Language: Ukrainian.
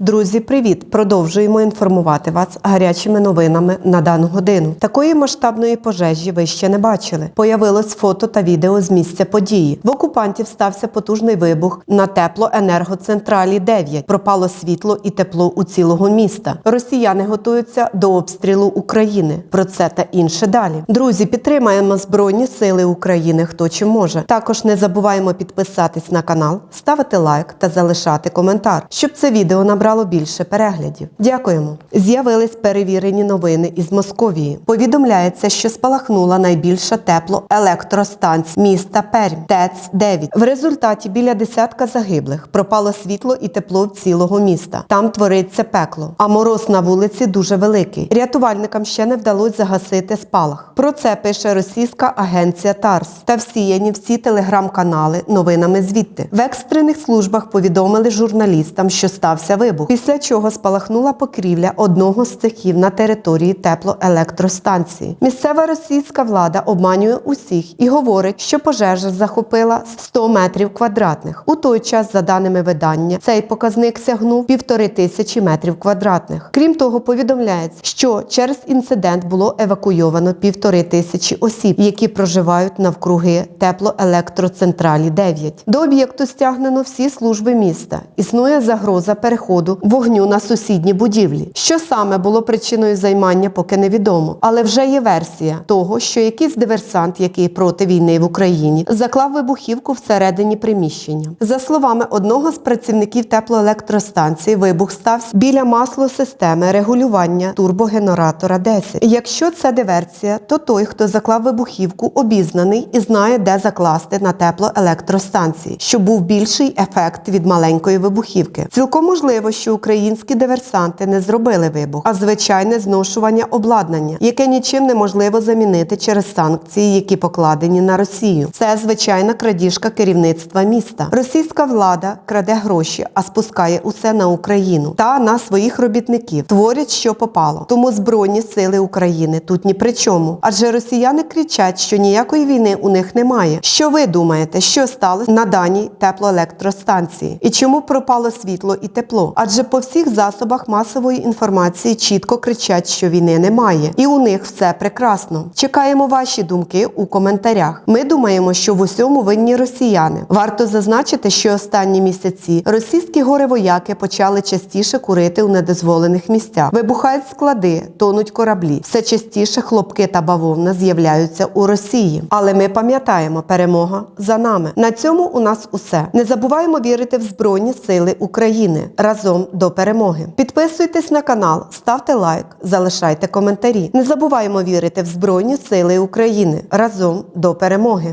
Друзі, привіт! Продовжуємо інформувати вас гарячими новинами на дану годину. Такої масштабної пожежі ви ще не бачили. Появилось фото та відео з місця події. В окупантів стався потужний вибух на теплоенергоцентралі 9. Пропало світло і тепло у цілого міста. Росіяни готуються до обстрілу України. Про це та інше далі. Друзі, підтримаємо Збройні Сили України. Хто чи може. Також не забуваємо підписатись на канал, ставити лайк та залишати коментар, щоб це відео набрало більше переглядів. Дякуємо. З'явились перевірені новини із Московії. Повідомляється, що спалахнула найбільша теплоелектростанція міста Пермь ТЕЦ 9 В результаті біля десятка загиблих пропало світло і тепло в цілого міста. Там твориться пекло, а мороз на вулиці дуже великий. Рятувальникам ще не вдалося загасити спалах. Про це пише російська агенція ТАРС та всіяні всі телеграм-канали новинами звідти. В екстрених службах повідомили журналістам, що стався вибух, після чого спалахнула покрівля одного з цехів на території теплоелектростанції. Місцева російська влада обманює усіх і говорить, що пожежа захопила 100 метрів квадратних. У той час, за даними видання, цей показник сягнув півтори тисячі метрів квадратних. Крім того, повідомляється, що через інцидент було евакуйовано півтори тисячі осіб, які проживають навкруги теплоелектроцентралі 9. До об'єкту стягнено всі служби міста. Існує загроза переходу вогню на сусідні будівлі. Що саме було причиною займання, поки невідомо. Але вже є версія того, що якийсь диверсант, який проти війни в Україні, заклав вибухівку всередині приміщення. За словами одного з працівників теплоелектростанції, вибух стався біля маслосистеми регулювання турбогенератора 10. Якщо це диверсія, то той, хто заклав вибухівку, обізнаний і знає, де закласти на теплоелектростанції, щоб був більший ефект від маленької вибухівки. Цілком можливо, що українські диверсанти не зробили вибух, а звичайне зношування обладнання, яке нічим неможливо замінити через санкції, які покладені на Росію. Це звичайна крадіжка керівництва міста. Російська влада краде гроші, а спускає усе на Україну та на своїх робітників. Творять, що попало. Тому збройні сили України тут ні при чому. Адже росіяни кричать, що ніякої війни у них немає. Що ви думаєте, що сталося на даній теплоелектростанції? І чому пропало світло і тепло? Адже по всіх засобах масової інформації чітко кричать, що війни немає, і у них все прекрасно. Чекаємо ваші думки у коментарях. Ми думаємо, що в усьому винні росіяни. Варто зазначити, що останні місяці російські горе-вояки почали частіше курити у недозволених місцях. Вибухають склади, тонуть кораблі. Все частіше хлопки та бавовна з'являються у Росії. Але ми пам'ятаємо, перемога за нами. На цьому у нас усе. Не забуваємо вірити в Збройні Сили України разом до перемоги. Підписуйтесь на канал, ставте лайк, залишайте коментарі. Не забуваємо вірити в Збройні Сили України разом до перемоги.